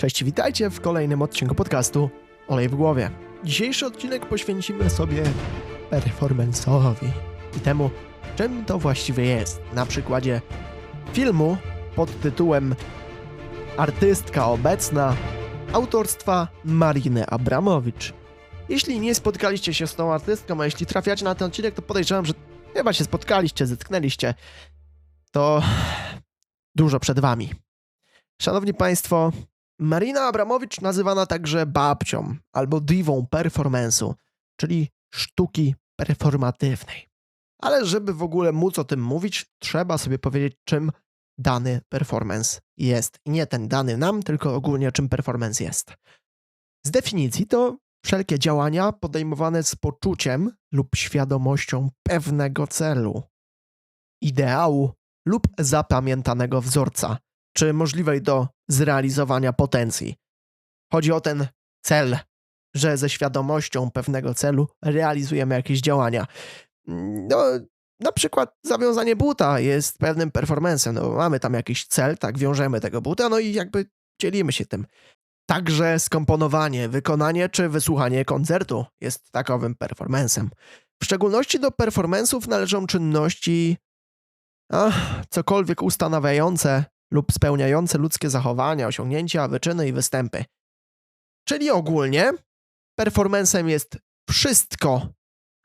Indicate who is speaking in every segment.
Speaker 1: Cześć, witajcie w kolejnym odcinku podcastu Olej w głowie. Dzisiejszy odcinek poświęcimy sobie performance'owi i temu, czym to właściwie jest. Na przykładzie filmu pod tytułem Artystka obecna autorstwa Mariny Abramowicz. Jeśli nie spotkaliście się z tą artystką, a jeśli trafiacie na ten odcinek, to podejrzewam, że chyba się spotkaliście, zetknęliście. To dużo przed wami. Szanowni Państwo, Marina Abramowicz nazywana także babcią albo diwą performance'u, czyli sztuki performatywnej. Ale żeby w ogóle móc o tym mówić, trzeba sobie powiedzieć, czym dany performance jest. I nie ten dany nam, tylko ogólnie czym performance jest. Z definicji to wszelkie działania podejmowane z poczuciem lub świadomością pewnego celu, ideału lub zapamiętanego wzorca, czy możliwej do zrealizowania potencji. Chodzi o ten cel, że ze świadomością pewnego celu realizujemy jakieś działania. No, na przykład zawiązanie buta jest pewnym performancem. No, mamy tam jakiś cel, tak, wiążemy tego buta, no i jakby dzielimy się tym. Także skomponowanie, wykonanie czy wysłuchanie koncertu jest takowym performancem. W szczególności do performance'ów należą czynności ach, cokolwiek ustanawiające lub spełniające ludzkie zachowania, osiągnięcia, wyczyny i występy. Czyli ogólnie performancem jest wszystko,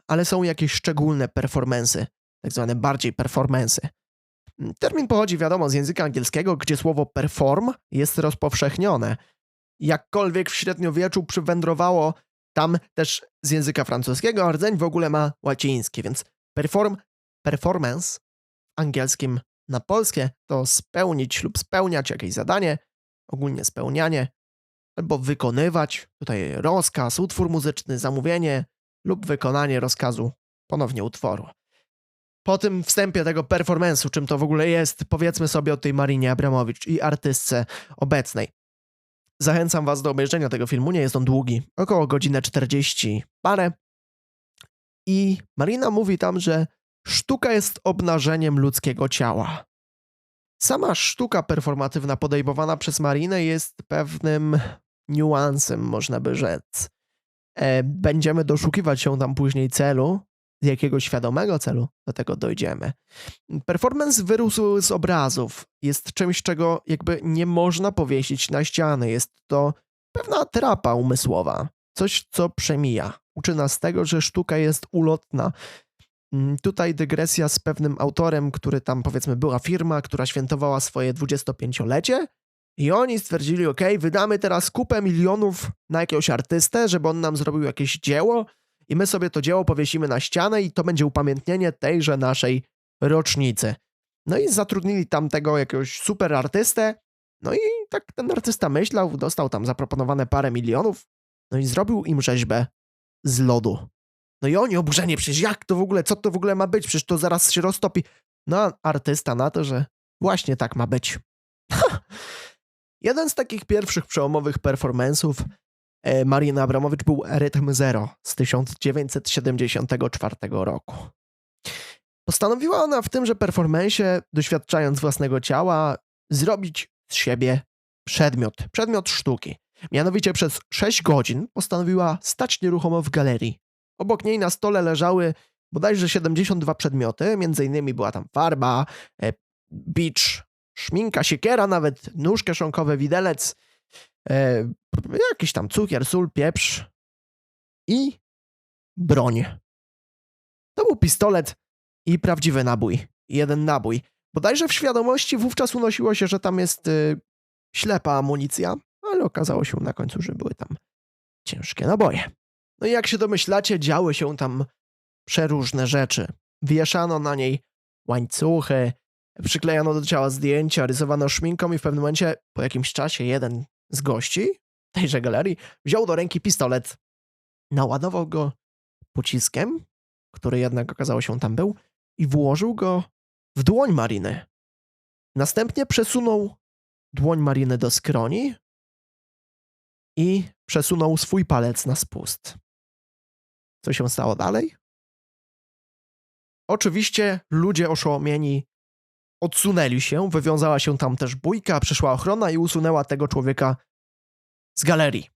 Speaker 1: ale są jakieś szczególne performance, tak zwane bardziej performance. Termin pochodzi wiadomo z języka angielskiego, gdzie słowo perform jest rozpowszechnione. Jakkolwiek w średniowieczu przywędrowało tam też z języka francuskiego, a rdzeń w ogóle ma łacińskie, więc perform, performance w angielskim na polskie to spełnić lub spełniać jakieś zadanie, ogólnie spełnianie, albo wykonywać, tutaj rozkaz, utwór muzyczny, zamówienie lub wykonanie rozkazu, ponownie utworu. Po tym wstępie tego performance'u, czym to w ogóle jest, powiedzmy sobie o tej Marinie Abramowicz i artystce obecnej. Zachęcam was do obejrzenia tego filmu, nie jest on długi, około godzinę 40 parę. I Marina mówi tam, że Sztuka jest obnażeniem ludzkiego ciała. Sama sztuka performatywna podejmowana przez Marinę jest pewnym niuansem, można by rzec. E, będziemy doszukiwać się tam później celu, z jakiegoś świadomego celu, do tego dojdziemy. Performance wyrósł z obrazów. Jest czymś, czego jakby nie można powiesić na ściany. Jest to pewna terapa umysłowa. Coś, co przemija. Uczy nas tego, że sztuka jest ulotna, Tutaj dygresja z pewnym autorem, który tam powiedzmy była firma, która świętowała swoje 25-lecie i oni stwierdzili, ok, wydamy teraz kupę milionów na jakiegoś artystę, żeby on nam zrobił jakieś dzieło i my sobie to dzieło powiesimy na ścianę i to będzie upamiętnienie tejże naszej rocznicy. No i zatrudnili tam tego jakiegoś super artystę, no i tak ten artysta myślał, dostał tam zaproponowane parę milionów, no i zrobił im rzeźbę z lodu. No i oni oburzenie, przecież jak to w ogóle, co to w ogóle ma być, przecież to zaraz się roztopi. No artysta na to, że właśnie tak ma być. Jeden z takich pierwszych przełomowych performance'ów e, Marina Abramowicz był Rytm Zero z 1974 roku. Postanowiła ona w tymże performance, doświadczając własnego ciała, zrobić z siebie przedmiot, przedmiot sztuki. Mianowicie przez 6 godzin postanowiła stać nieruchomo w galerii, Obok niej na stole leżały bodajże 72 przedmioty, między innymi była tam farba, e, bicz, szminka, siekiera, nawet nóż kieszonkowy, widelec, e, jakiś tam cukier, sól, pieprz i broń. To był pistolet i prawdziwy nabój. Jeden nabój. Bodajże w świadomości wówczas unosiło się, że tam jest y, ślepa amunicja, ale okazało się na końcu, że były tam ciężkie naboje. No i jak się domyślacie, działy się tam przeróżne rzeczy. Wieszano na niej łańcuchy, przyklejano do ciała zdjęcia, rysowano szminką i w pewnym momencie, po jakimś czasie, jeden z gości tejże galerii wziął do ręki pistolet, naładował go pociskiem, który jednak okazało się tam był, i włożył go w dłoń Mariny. Następnie przesunął dłoń Mariny do skroni i przesunął swój palec na spust. Co się stało dalej? Oczywiście ludzie oszołomieni odsunęli się, wywiązała się tam też bójka, przyszła ochrona i usunęła tego człowieka z galerii.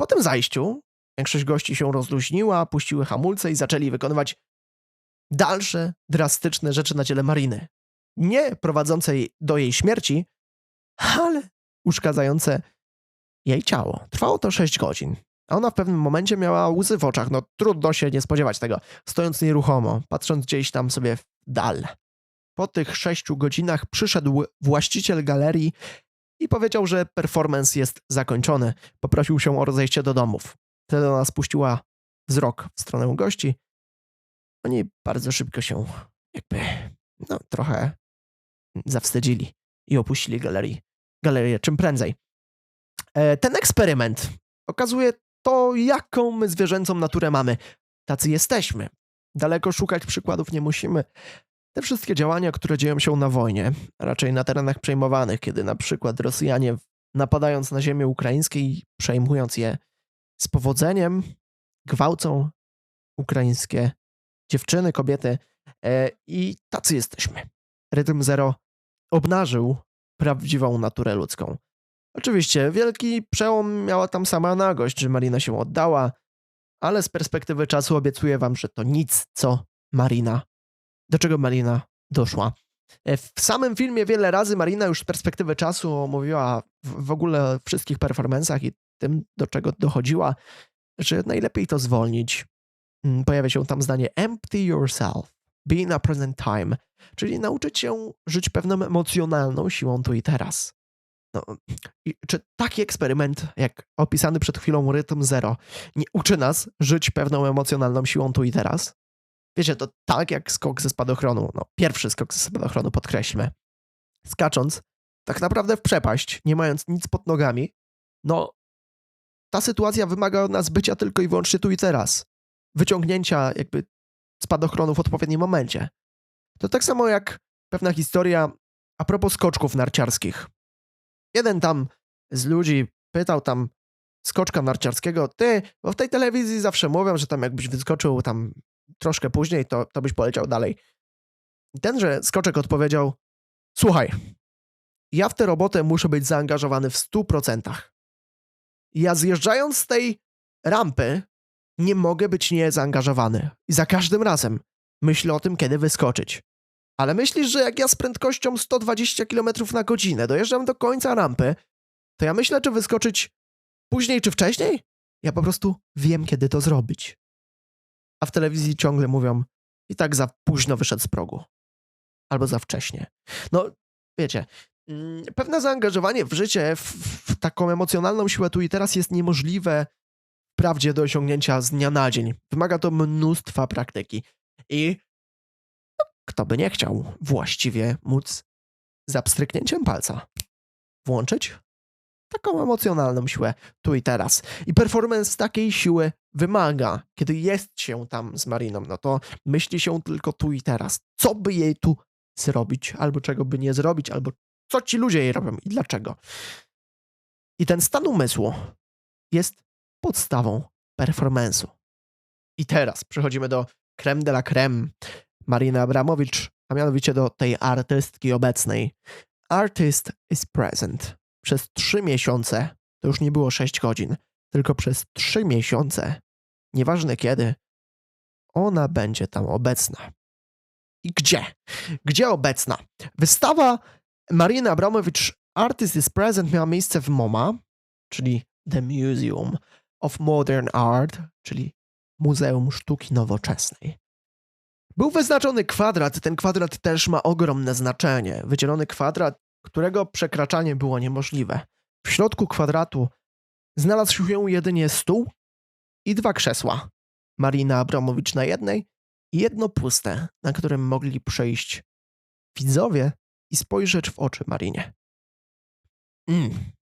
Speaker 1: Po tym zajściu większość gości się rozluźniła, puściły hamulce i zaczęli wykonywać dalsze drastyczne rzeczy na ciele Mariny. Nie prowadzące do jej śmierci, ale uszkadzające jej ciało. Trwało to 6 godzin. A ona w pewnym momencie miała łzy w oczach. No trudno się nie spodziewać tego. Stojąc nieruchomo, patrząc gdzieś tam sobie w dal. Po tych sześciu godzinach przyszedł właściciel galerii i powiedział, że performance jest zakończony. Poprosił się o rozejście do domów. Wtedy ona spuściła wzrok w stronę gości. Oni bardzo szybko się jakby, no trochę zawstydzili i opuścili galerii, galerię czym prędzej. E, Ten eksperyment okazuje to, jaką my zwierzęcą naturę mamy. Tacy jesteśmy. Daleko szukać przykładów nie musimy. Te wszystkie działania, które dzieją się na wojnie, raczej na terenach przejmowanych, kiedy na przykład Rosjanie napadając na ziemię ukraińskie i przejmując je z powodzeniem, gwałcą ukraińskie dziewczyny, kobiety e, i tacy jesteśmy. Rytm Zero obnażył prawdziwą naturę ludzką. Oczywiście wielki przełom miała tam sama nagość, że Marina się oddała, ale z perspektywy czasu obiecuję wam, że to nic, co Marina, do czego Marina doszła. E, W samym filmie wiele razy Marina już z perspektywy czasu mówiła w, ogóle o wszystkich performansach i tym, do czego dochodziła, że najlepiej to zwolnić. Mm, Pojawia się tam zdanie empty yourself, be in a present time, czyli nauczyć się żyć pewną emocjonalną siłą tu i teraz. No, czy taki eksperyment, jak opisany przed chwilą Rytm Zero, nie uczy nas żyć pewną emocjonalną siłą tu i teraz? Wiecie, to tak jak skok ze spadochronu. No, pierwszy skok ze spadochronu, podkreślmy. Skacząc tak naprawdę w przepaść, nie mając nic pod nogami, no ta sytuacja wymaga od nas bycia tylko i wyłącznie tu i teraz. Wyciągnięcia jakby spadochronu w odpowiednim momencie. To tak samo jak pewna historia a propos skoczków narciarskich. Jeden tam z ludzi pytał tam skoczka narciarskiego, ty, bo w tej telewizji zawsze mówią, że tam jakbyś wyskoczył tam troszkę później, to, to byś poleciał dalej. I tenże skoczek odpowiedział, słuchaj, ja w tę robotę muszę być zaangażowany w 100%. Ja zjeżdżając z tej rampy nie mogę być niezaangażowany. I za każdym razem myślę o tym, kiedy wyskoczyć. Ale myślisz, że jak ja z prędkością 120 km na godzinę dojeżdżam do końca rampy, to ja myślę, czy wyskoczyć później czy wcześniej? Ja po prostu wiem, kiedy to zrobić. A w telewizji ciągle mówią, i tak za późno wyszedł z progu. Albo za wcześnie. No, wiecie, mm, pewne zaangażowanie w życie, w, w taką emocjonalną siłę tu i teraz jest niemożliwe wprawdzie do osiągnięcia z dnia na dzień. Wymaga to mnóstwa praktyki. I kto by nie chciał właściwie móc za pstryknięciem palca włączyć taką emocjonalną siłę tu i teraz. I performance takiej siły wymaga, kiedy jest się tam z Mariną, no to myśli się tylko tu i teraz. Co by jej tu zrobić, albo czego by nie zrobić, albo co ci ludzie jej robią i dlaczego. I ten stan umysłu jest podstawą performance'u. I teraz przechodzimy do creme de la creme Mariny Abramowicz, a mianowicie do tej artystki obecnej. Artist is present. Przez trzy miesiące, to już nie było sześć godzin, tylko przez trzy miesiące, nieważne kiedy, ona będzie tam obecna. I gdzie? Gdzie obecna? Wystawa Mariny Abramowicz Artist is Present miała miejsce w MoMA, czyli The Museum of Modern Art, czyli Muzeum Sztuki Nowoczesnej. Był wyznaczony kwadrat, ten kwadrat też ma ogromne znaczenie. Wydzielony kwadrat, którego przekraczanie było niemożliwe. W środku kwadratu znalazł się jedynie stół i dwa krzesła. Marina Abramowicz na jednej i jedno puste, na którym mogli przejść widzowie i spojrzeć w oczy Marinie. Mm.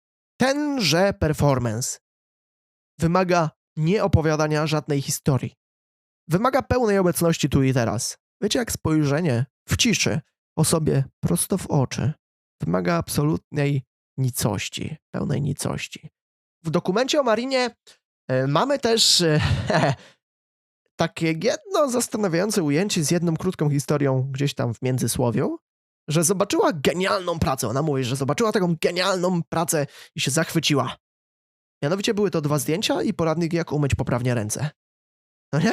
Speaker 1: Tenże performance wymaga nie opowiadania żadnej historii. Wymaga pełnej obecności tu i teraz. Wiecie, jak spojrzenie w ciszy osobie prosto w oczy wymaga absolutnej nicości, pełnej nicości. W dokumencie o Marinie e, mamy też e, takie jedno zastanawiające ujęcie z jedną krótką historią gdzieś tam w międzysłowiu, że zobaczyła genialną pracę. Ona mówi, że zobaczyła taką genialną pracę i się zachwyciła. Mianowicie były to dwa zdjęcia i poradnik, jak umyć poprawnie ręce. No nie?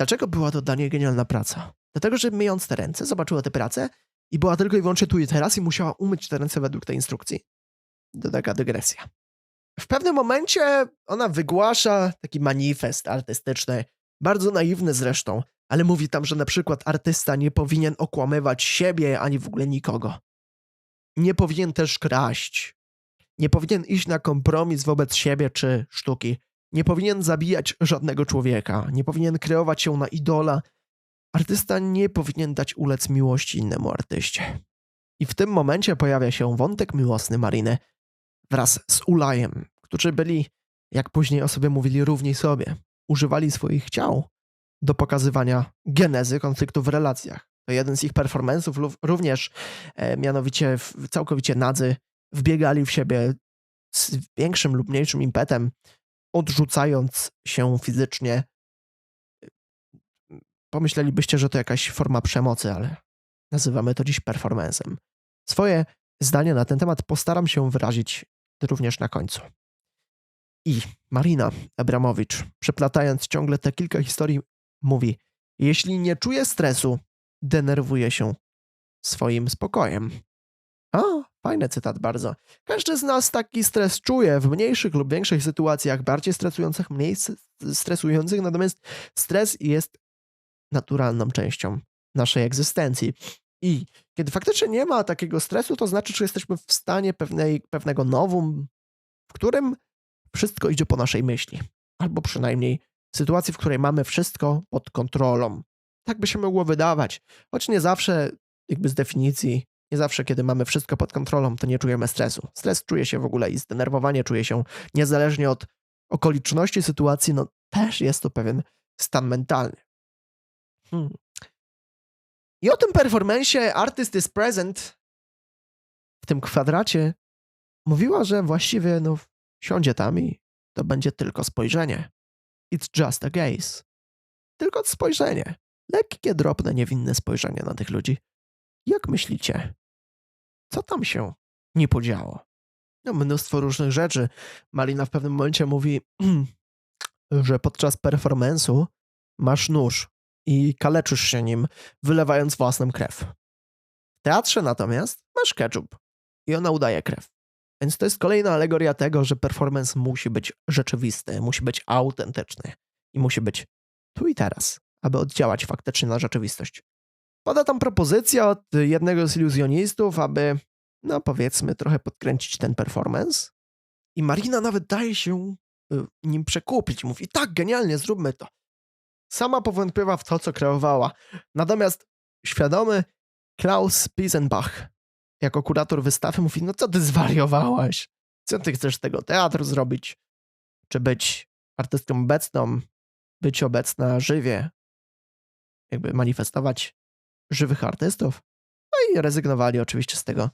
Speaker 1: Dlaczego była to dla niej genialna praca? Dlatego, że myjąc te ręce, zobaczyła tę pracę i była tylko i wyłącznie tu i teraz i musiała umyć te ręce według tej instrukcji. To taka dygresja. W pewnym momencie ona wygłasza taki manifest artystyczny, bardzo naiwny zresztą, ale mówi tam, że na przykład artysta nie powinien okłamywać siebie ani w ogóle nikogo. Nie powinien też kraść. Nie powinien iść na kompromis wobec siebie czy sztuki. Nie powinien zabijać żadnego człowieka. Nie powinien kreować się na idola. Artysta nie powinien dać ulec miłości innemu artyście. I w tym momencie pojawia się wątek miłosny Mariny wraz z Ulajem, którzy byli, jak później o sobie mówili, równi sobie. Używali swoich ciał do pokazywania genezy konfliktu w relacjach. To jeden z ich performance'ów również, e, mianowicie całkowicie nadzy, wbiegali w siebie z większym lub mniejszym impetem, odrzucając się fizycznie. Pomyślelibyście, że to jakaś forma przemocy, ale nazywamy to dziś performancem. Swoje zdanie na ten temat postaram się wyrazić również na końcu. I Marina Abramowicz, przeplatając ciągle te kilka historii, mówi: Jeśli nie czuje stresu, denerwuje się swoim spokojem. A, fajny cytat bardzo. Każdy z nas taki stres czuje w mniejszych lub większych sytuacjach, bardziej stresujących, mniej stresujących, natomiast stres jest naturalną częścią naszej egzystencji. I kiedy faktycznie nie ma takiego stresu, to znaczy, że jesteśmy w stanie pewnej, pewnego nowum, w którym wszystko idzie po naszej myśli. Albo przynajmniej sytuacji, w której mamy wszystko pod kontrolą. Tak by się mogło wydawać. Choć nie zawsze, jakby z definicji, nie zawsze, kiedy mamy wszystko pod kontrolą, to nie czujemy stresu. Stres czuje się w ogóle i zdenerwowanie czuje się niezależnie od okoliczności sytuacji, no też jest to pewien stan mentalny. Hmm. I o tym performanceie Artist is Present w tym kwadracie mówiła, że właściwie no, siądzie tam i to będzie tylko spojrzenie. It's just a gaze. Tylko spojrzenie. Lekkie, drobne, niewinne spojrzenie na tych ludzi. Jak myślicie? Co tam się nie podziało? No, mnóstwo różnych rzeczy. Malina w pewnym momencie mówi, że podczas performance'u masz nóż i kaleczysz się nim, wylewając własną krew. W teatrze natomiast masz ketchup i ona udaje krew. Więc to jest kolejna alegoria tego, że performance musi być rzeczywisty, musi być autentyczny i musi być tu i teraz, aby oddziałać faktycznie na rzeczywistość. Pada tam propozycja od jednego z iluzjonistów, aby, no powiedzmy, trochę podkręcić ten performance. I Marina nawet daje się y, nim przekupić. Mówi, tak, genialnie, zróbmy to. Sama powątpiewa w to, co kreowała. Natomiast świadomy Klaus Piesenbach jako kurator wystawy mówi, no co ty zwariowałaś? Co ty chcesz tego teatru zrobić? Czy być artystką obecną? Być obecna żywie? Jakby manifestować żywych artystów? No i rezygnowali oczywiście z tego,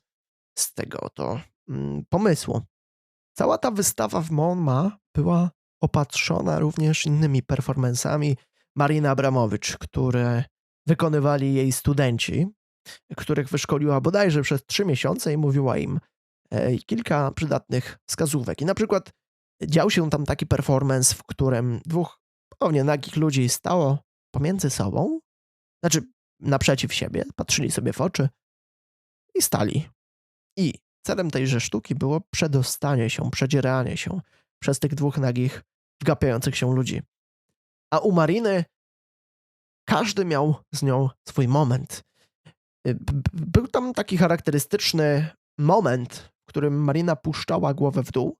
Speaker 1: z tego to mm, pomysłu. Cała ta wystawa w MoMA była opatrzona również innymi performansami Marina Abramowicz, które wykonywali jej studenci, których wyszkoliła bodajże przez trzy miesiące i mówiła im e, kilka przydatnych wskazówek. I na przykład dział się tam taki performance, w którym dwóch pewnie nagich ludzi stało pomiędzy sobą, znaczy naprzeciw siebie, patrzyli sobie w oczy i stali. I celem tejże sztuki było przedostanie się, przedzieranie się przez tych dwóch nagich, wgapiających się ludzi. A u Mariny każdy miał z nią swój moment. Y, Był tam taki charakterystyczny moment, w którym Marina puszczała głowę w dół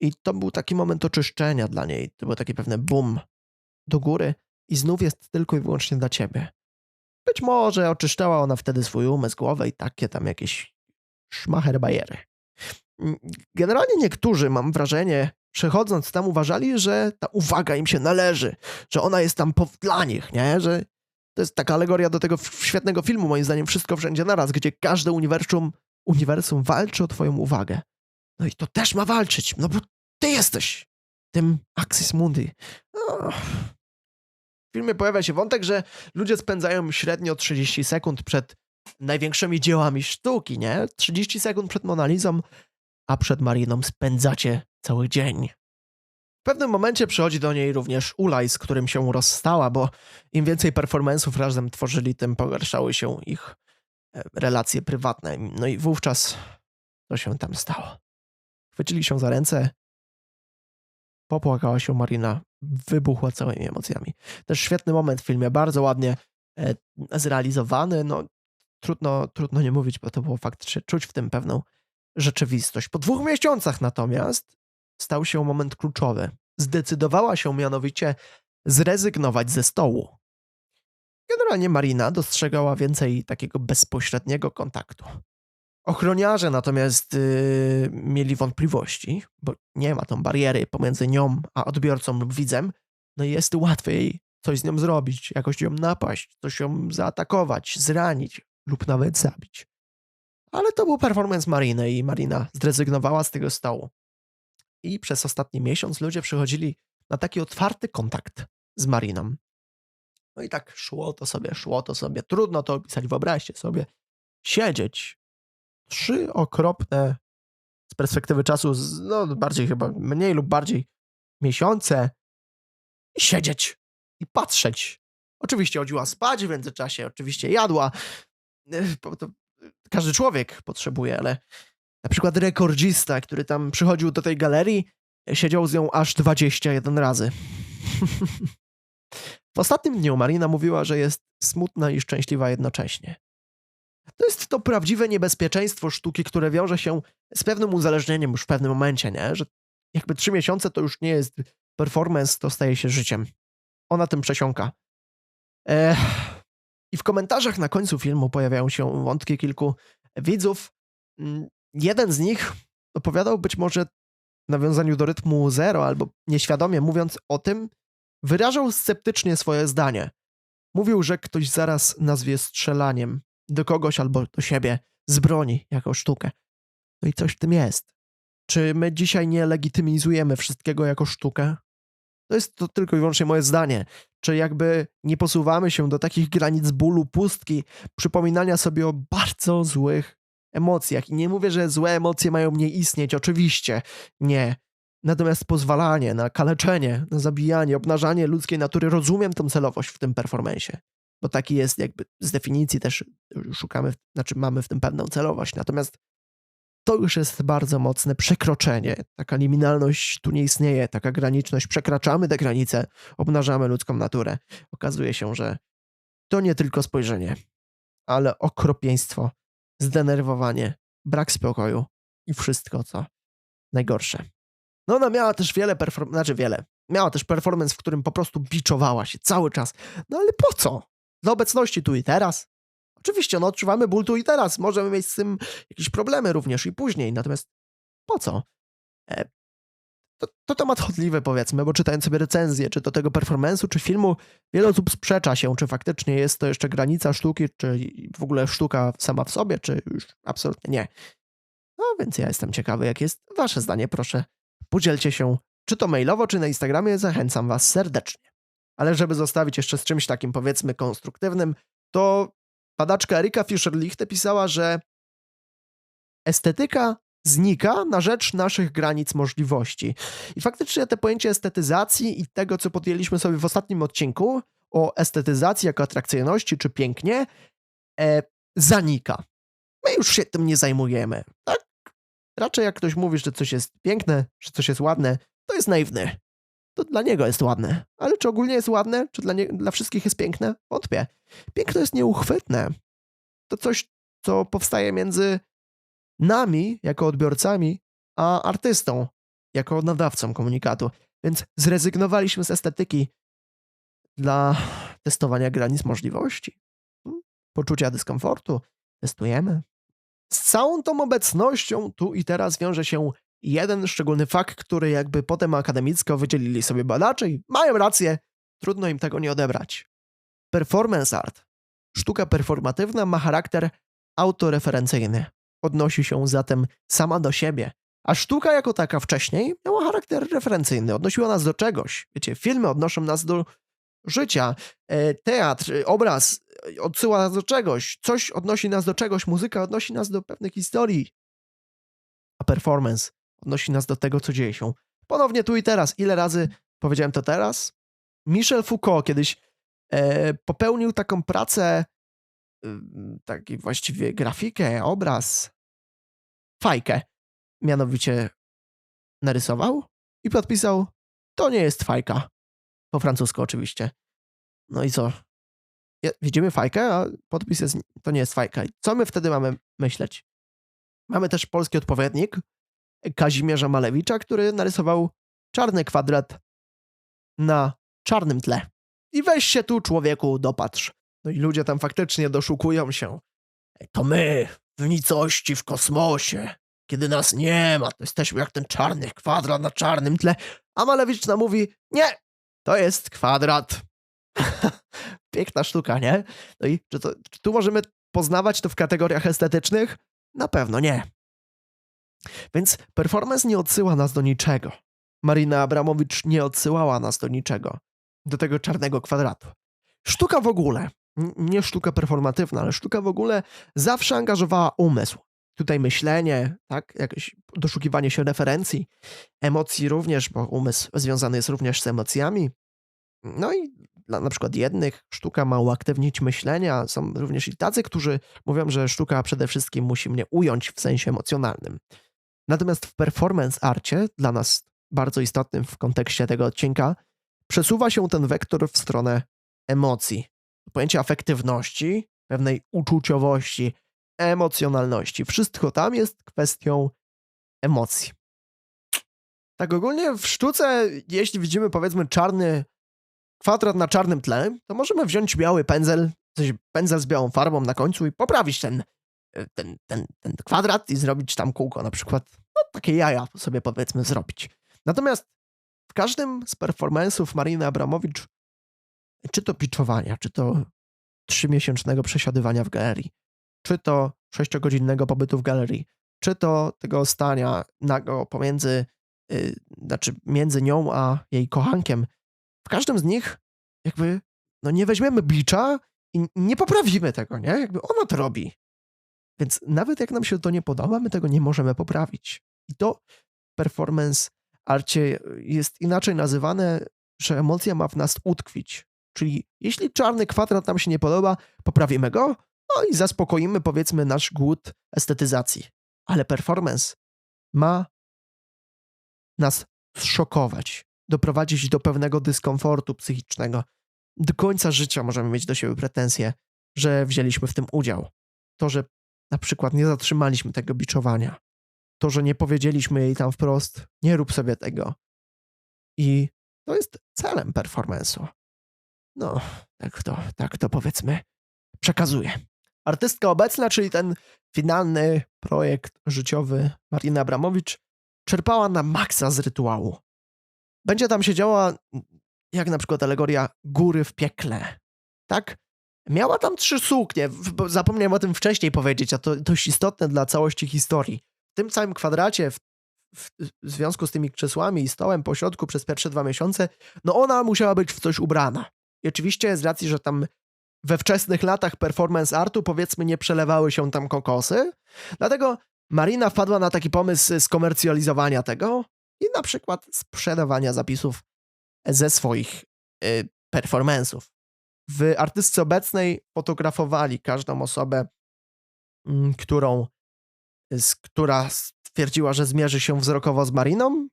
Speaker 1: i to był taki moment oczyszczenia dla niej. To był taki pewny boom do góry i znów jest tylko i wyłącznie dla ciebie. Być może oczyszczała ona wtedy swój umysł, głowę i takie tam jakieś szmacherbajery. Mm, Generalnie niektórzy, mam wrażenie, przechodząc tam uważali, że ta uwaga im się należy, że ona jest tam po, dla nich, nie? Że to jest taka alegoria do tego świetnego filmu, moim zdaniem, Wszystko Wszędzie Naraz, gdzie każde uniwersum, uniwersum walczy o twoją uwagę. No i to też ma walczyć, no bo ty jesteś tym Axis Mundi. No. W filmie pojawia się wątek, że ludzie spędzają średnio 30 sekund przed największymi dziełami sztuki, nie? 30 sekund przed Monalizą, a przed Mariną spędzacie cały dzień. W pewnym momencie przychodzi do niej również Ulaj, z którym się rozstała, bo im więcej performance'ów razem tworzyli, tym pogarszały się ich e, relacje prywatne. No i wówczas co się tam stało? Chwycili się za ręce, popłakała się Marina, wybuchła całymi emocjami. Też świetny moment w filmie, bardzo ładnie e, zrealizowany. No, trudno, trudno nie mówić, bo to było faktycznie czuć w tym pewną rzeczywistość. Po dwóch miesiącach natomiast stał się moment kluczowy. Zdecydowała się mianowicie zrezygnować ze stołu. Generalnie Marina dostrzegała więcej takiego bezpośredniego kontaktu. Ochroniarze natomiast yy, mieli wątpliwości, bo nie ma tą bariery pomiędzy nią a odbiorcą lub widzem, no i jest łatwiej coś z nią zrobić, jakoś ją napaść, coś ją zaatakować, zranić lub nawet zabić. Ale to był performance Mariny i Marina zrezygnowała z tego stołu. I przez ostatni miesiąc ludzie przychodzili na taki otwarty kontakt z Mariną. No i tak szło to sobie, szło to sobie. Trudno to opisać, wyobraźcie sobie. Siedzieć trzy okropne z perspektywy czasu, no bardziej chyba, mniej lub bardziej miesiące i siedzieć i patrzeć. Oczywiście chodziła spać w międzyczasie, oczywiście jadła. Każdy człowiek potrzebuje, ale na przykład rekordzista, który tam przychodził do tej galerii, siedział z nią aż 21 razy. w ostatnim dniu Marina mówiła, że jest smutna i szczęśliwa jednocześnie. To jest to prawdziwe niebezpieczeństwo sztuki, które wiąże się z pewnym uzależnieniem już w pewnym momencie, nie? Że jakby trzy miesiące to już nie jest performance, to staje się życiem. Ona tym przesiąka. Ech. I w komentarzach na końcu filmu pojawiają się wątki kilku widzów. Mm, Jeden z nich opowiadał być może w nawiązaniu do rytmu zero, albo nieświadomie mówiąc o tym, wyrażał sceptycznie swoje zdanie. Mówił, że ktoś zaraz nazwie strzelaniem do kogoś albo do siebie z broni jako sztukę. No i coś w tym jest. Czy my dzisiaj nie legitymizujemy wszystkiego jako sztukę? To jest to tylko i wyłącznie moje zdanie. Czy jakby nie posuwamy się do takich granic bólu, pustki, przypominania sobie o bardzo złych emocjach. I nie mówię, że złe emocje mają nie istnieć, oczywiście. Nie. Natomiast pozwalanie na kaleczenie, na zabijanie, obnażanie ludzkiej natury, rozumiem tą celowość w tym performensie. Bo taki jest jakby z definicji też szukamy, znaczy mamy w tym pewną celowość. Natomiast to już jest bardzo mocne przekroczenie. Taka liminalność tu nie istnieje, taka graniczność. Przekraczamy te granice, obnażamy ludzką naturę. Okazuje się, że to nie tylko spojrzenie, ale okropieństwo, zdenerwowanie, brak spokoju i wszystko, co najgorsze. No ona miała też wiele znaczy wiele. Miała też performance, w którym po prostu biczowała się cały czas. No ale po co? Dla obecności tu i teraz. Oczywiście, no odczuwamy ból tu i teraz. Możemy mieć z tym jakieś problemy również i później. Natomiast po co? E, to, to temat chodliwy powiedzmy, bo czytając sobie recenzję, czy to tego performance'u, czy filmu, wiele osób sprzecza się, czy faktycznie jest to jeszcze granica sztuki, czy w ogóle sztuka sama w sobie, czy już absolutnie nie. No więc ja jestem ciekawy, jak jest wasze zdanie. Proszę, podzielcie się, czy to mailowo, czy na Instagramie. Zachęcam was serdecznie. Ale żeby zostawić jeszcze z czymś takim, powiedzmy, konstruktywnym, to badaczka Erika Fischer-Lichte pisała, że estetyka znika na rzecz naszych granic możliwości. I faktycznie te pojęcie estetyzacji i tego, co podjęliśmy sobie w ostatnim odcinku o estetyzacji jako atrakcyjności czy pięknie, e, zanika. My już się tym nie zajmujemy. Tak? Raczej jak ktoś mówi, że coś jest piękne, że coś jest ładne, to jest naiwny. To dla niego jest ładne. Ale czy ogólnie jest ładne? Czy dla, nie, dla wszystkich jest piękne? Wątpię. Piękno jest nieuchwytne. To coś, co powstaje między nami, jako odbiorcami, a artystą, jako nadawcą komunikatu. Więc zrezygnowaliśmy z estetyki dla testowania granic możliwości, Hmm? poczucia dyskomfortu. Testujemy. Z całą tą obecnością tu i teraz wiąże się jeden szczególny fakt, który jakby potem akademicko wydzielili sobie badacze i mają rację, trudno im tego nie odebrać. Performance art, sztuka performatywna ma charakter autoreferencyjny. Odnosi się zatem sama do siebie. A sztuka jako taka wcześniej miała charakter referencyjny, odnosiła nas do czegoś. Wiecie, filmy odnoszą nas do życia, e, teatr, e, obraz e, odsyła nas do czegoś, coś odnosi nas do czegoś, muzyka odnosi nas do pewnych historii. A performance odnosi nas do tego, co dzieje się ponownie tu i teraz. Ile razy powiedziałem to teraz? Michel Foucault kiedyś e, popełnił taką pracę, y, taki właściwie grafikę, obraz, fajkę, mianowicie narysował i podpisał, to nie jest fajka. Po francusku oczywiście. No i co? Widzimy fajkę, a podpis jest, to nie jest fajka. I co my wtedy mamy myśleć? Mamy też polski odpowiednik Kazimierza Malewicza, który narysował czarny kwadrat na czarnym tle. I weź się tu, człowieku, dopatrz. No i ludzie tam faktycznie doszukują się. To my, w nicości, w kosmosie. Kiedy nas nie ma, to jesteśmy jak ten czarny kwadrat na czarnym tle. A Malewicz nam mówi, nie, to jest kwadrat. Piękna sztuka, nie? No i czy, to, czy tu możemy poznawać to w kategoriach estetycznych? Na pewno nie. Więc performance nie odsyła nas do niczego. Marina Abramowicz nie odsyłała nas do niczego. Do tego czarnego kwadratu. Sztuka w ogóle, nie sztuka performatywna, ale sztuka w ogóle zawsze angażowała umysł. Tutaj myślenie, tak, jakieś doszukiwanie się referencji, emocji również, bo umysł związany jest również z emocjami. No i dla na przykład jednych sztuka ma uaktywnić myślenia. Są również i tacy, którzy mówią, że sztuka przede wszystkim musi mnie ująć w sensie emocjonalnym. Natomiast w performance arcie, dla nas bardzo istotnym w kontekście tego odcinka, przesuwa się ten wektor w stronę emocji. Pojęcie afektywności, pewnej uczuciowości, emocjonalności. Wszystko tam jest kwestią emocji. Tak ogólnie w sztuce, jeśli widzimy powiedzmy czarny kwadrat na czarnym tle, to możemy wziąć biały pędzel, coś pędzel z białą farbą na końcu i poprawić ten, ten, ten, ten kwadrat i zrobić tam kółko na przykład. No takie jaja sobie powiedzmy zrobić. Natomiast w każdym z performance'ów Mariny Abramowicz, czy to pitchowania, czy to trzymiesięcznego przesiadywania w galerii, czy to sześciogodzinnego pobytu w galerii, czy to tego stania nago pomiędzy, yy, znaczy między nią a jej kochankiem, w każdym z nich jakby no nie weźmiemy bicza i nie poprawimy tego, nie? Jakby ona to robi. Więc nawet jak nam się to nie podoba, my tego nie możemy poprawić. I to performance arcie jest inaczej nazywane, że emocja ma w nas utkwić. Czyli jeśli czarny kwadrat nam się nie podoba, poprawimy go, no i zaspokoimy powiedzmy nasz głód estetyzacji. Ale performance ma nas zszokować, doprowadzić do pewnego dyskomfortu psychicznego. Do końca życia możemy mieć do siebie pretensje, że wzięliśmy w tym udział. To, że na przykład nie zatrzymaliśmy tego biczowania. To, że nie powiedzieliśmy jej tam wprost, nie rób sobie tego. I to jest celem performance'u. No, tak to, tak to powiedzmy przekazuje. Artystka obecna, czyli ten finalny projekt życiowy Marina Abramowicz, czerpała na maksa z rytuału. Będzie tam się działa jak na przykład alegoria góry w piekle. Tak? Miała tam trzy suknie. Zapomniałem o tym wcześniej powiedzieć, a to dość istotne dla całości historii. W tym całym kwadracie, w, w, w związku z tymi krzesłami i stołem po środku przez pierwsze dwa miesiące, no ona musiała być w coś ubrana. I oczywiście z racji, że tam we wczesnych latach performance artu powiedzmy nie przelewały się tam kokosy, dlatego Marina wpadła na taki pomysł skomercjalizowania tego i na przykład sprzedawania zapisów ze swoich y, performance'ów. W artystce obecnej fotografowali każdą osobę, mm, którą, która stwierdziła, że zmierzy się wzrokowo z Mariną.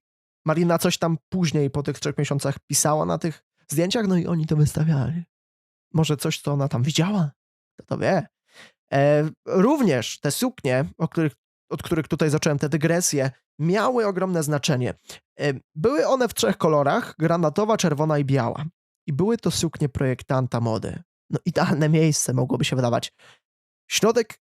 Speaker 1: Marina coś tam później po tych trzech miesiącach pisała na tych zdjęciach, no i oni to wystawiali. Może coś, co ona tam widziała? Kto to wie? E, również te suknie, o których, od których tutaj zacząłem te dygresje, miały ogromne znaczenie. E, były one w trzech kolorach: granatowa, czerwona i biała. I były to suknie projektanta mody. No idealne miejsce mogłoby się wydawać. Środek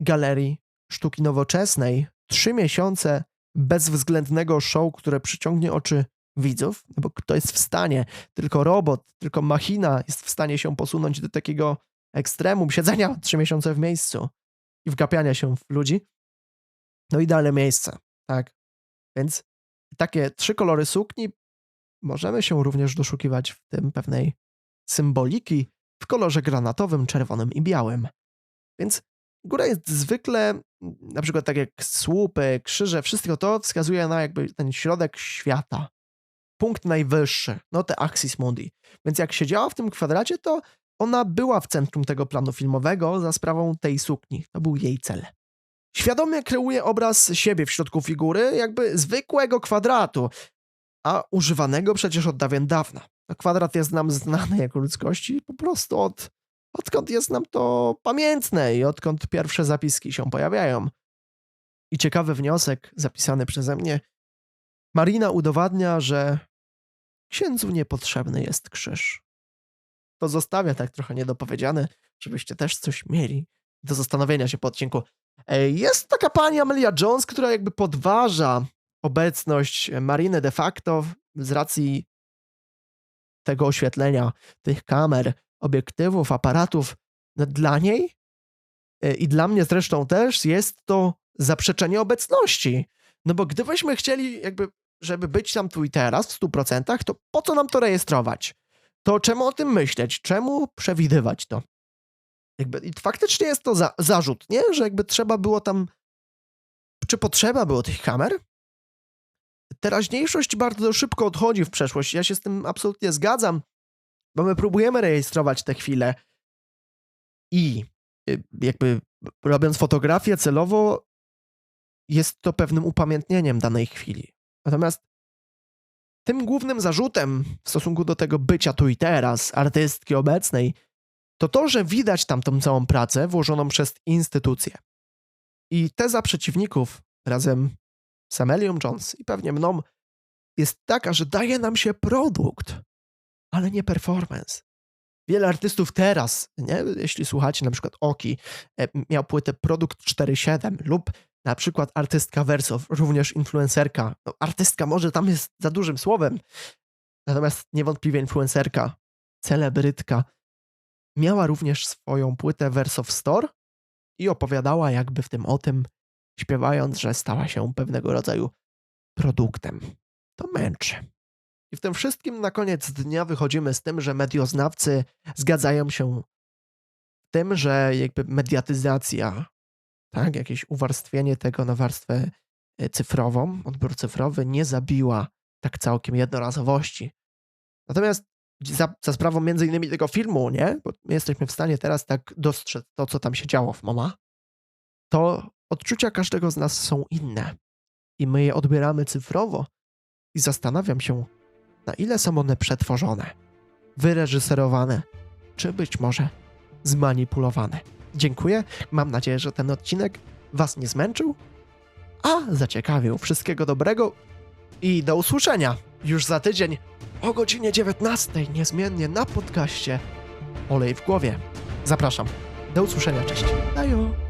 Speaker 1: galerii sztuki nowoczesnej, trzy miesiące bezwzględnego show, które przyciągnie oczy widzów, no bo kto jest w stanie, tylko robot, tylko machina jest w stanie się posunąć do takiego ekstremum siedzenia trzy miesiące w miejscu i wgapiania się w ludzi. No idealne miejsce, tak. Więc takie trzy kolory sukni możemy się również doszukiwać w tym pewnej symboliki w kolorze granatowym, czerwonym i białym. Więc góra jest zwykle, na przykład tak jak słupy, krzyże, wszystko to wskazuje na jakby ten środek świata. Punkt najwyższy, no te axis mundi. Więc jak siedziała w tym kwadracie, to ona była w centrum tego planu filmowego za sprawą tej sukni. To był jej cel. Świadomie kreuje obraz siebie w środku figury, jakby zwykłego kwadratu, a używanego przecież od dawien dawna. Kwadrat jest nam znany jako ludzkości po prostu od, odkąd jest nam to pamiętne i odkąd pierwsze zapiski się pojawiają. I ciekawy wniosek zapisany przeze mnie. Marina udowadnia, że księdzu niepotrzebny jest krzyż. To zostawia tak trochę niedopowiedziane, żebyście też coś mieli do zastanowienia się po odcinku. Jest taka pani Amelia Jones, która jakby podważa obecność Mariny de facto z racji tego oświetlenia, tych kamer, obiektywów, aparatów. No, Dla niej e, i dla mnie zresztą też jest to zaprzeczenie obecności. No bo gdybyśmy chcieli jakby, żeby być tam tu i teraz w 100%, to po co nam to rejestrować? To czemu o tym myśleć? Czemu przewidywać to? Jakby, I faktycznie jest to za, zarzut, nie? Że jakby trzeba było tam. Czy potrzeba było tych kamer? Teraźniejszość bardzo szybko odchodzi w przeszłość. Ja się z tym absolutnie zgadzam, bo my próbujemy rejestrować te chwile i y, jakby robiąc fotografię celowo, jest to pewnym upamiętnieniem danej chwili. Natomiast tym głównym zarzutem w stosunku do tego bycia tu i teraz, artystki obecnej, to to, że widać tam tą całą pracę włożoną przez instytucje. I teza przeciwników razem z Amelią Jones i pewnie mną jest taka, że daje nam się produkt, ale nie performance. Wiele artystów teraz, nie? jeśli słuchacie na przykład Oki, e, miał płytę Produkt 4.7 lub na przykład artystka Wersow, również influencerka. No, artystka może tam jest za dużym słowem, natomiast niewątpliwie influencerka, celebrytka, miała również swoją płytę Wersow Store i opowiadała jakby w tym o tym, śpiewając, że stała się pewnego rodzaju produktem. To męczy. I w tym wszystkim na koniec dnia wychodzimy z tym, że medioznawcy zgadzają się w tym, że jakby mediatyzacja, tak, jakieś uwarstwienie tego na warstwę e, cyfrową, odbiór cyfrowy nie zabiła tak całkiem jednorazowości. Natomiast za, za sprawą między innymi tego filmu, nie? Bo my jesteśmy w stanie teraz tak dostrzec to, co tam się działo w MoMA, to odczucia każdego z nas są inne. I my je odbieramy cyfrowo i zastanawiam się, na ile są one przetworzone, wyreżyserowane, czy być może zmanipulowane. Dziękuję. Mam nadzieję, że ten odcinek Was nie zmęczył, a zaciekawił. Wszystkiego dobrego i do usłyszenia już za tydzień o godzinie 19 niezmiennie na podcaście Olej w głowie. Zapraszam. Do usłyszenia. Cześć. Dajo.